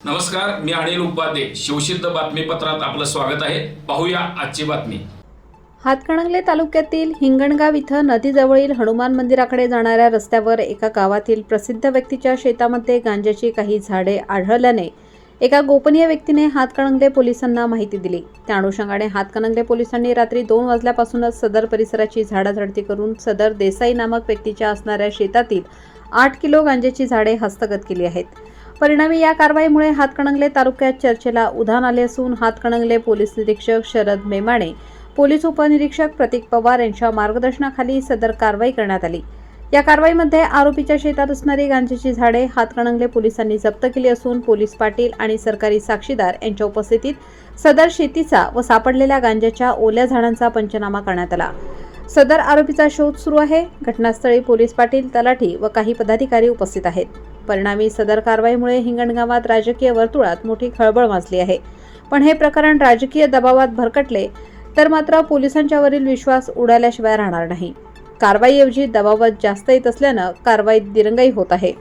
नमस्कार मी अनिल उपाध्ये. शिवसिद्ध बातमीपत्रात आपलं स्वागत आहे. पाहूया आजची बातमी. हातकणंगले तालुक्यातील हिंगणगाव इथं नदीजवळील हनुमान मंदिराकडे जाणाऱ्या रस्त्यावर एका गावातील प्रसिद्ध व्यक्तीच्या शेतामध्ये गांजाची काही झाडे आढळल्याने एका गोपनीय व्यक्तीने हातकणंगले पोलिसांना माहिती दिली. त्या अनुषंगाने हातकणंगले पोलिसांनी रात्री दोन वाजल्यापासूनच सदर परिसराची झाडाझडती करून सदर देसाई नामक व्यक्तीच्या असणाऱ्या शेतातील आठ किलो गांजेची झाडे हस्तगत केली आहेत. परिणामी या कारवाईमुळे हातकणंगले तालुक्यात चर्चेला उधाण आले असून हातकणंगले पोलीस निरीक्षक शरद मेमाणे पोलीस उपनिरीक्षक प्रतीक पवार यांच्या मार्गदर्शनाखाली सदर कारवाई करण्यात आली. या कारवाईमध्ये आरोपीच्या शेतात असणारी गांजेची झाडे हातकणंगले पोलिसांनी जप्त केली असून पोलीस पाटील आणि सरकारी साक्षीदार यांच्या उपस्थितीत सदर शेतीचा व सापडलेल्या गांजाच्या ओल्या झाडांचा पंचनामा करण्यात आला. सदर आरोपीचा शोध सुरू आहे. घटनास्थळी पोलीस पाटील तलाठी व काही पदाधिकारी उपस्थित आहेत. परिणामी सदर कारवाईमुळे हिंगणगावात राजकीय वर्तुळात मोठी खळबळ माजली आहे. पण हे प्रकरण राजकीय दबावात भरकटले तर मात्र पोलिसांच्यावरील विश्वास उडाल्याशिवाय राहणार नाही. कारवाईऐवजी दबावात जास्त येत असल्यानं कारवाईत दिरंगाई होत आहे.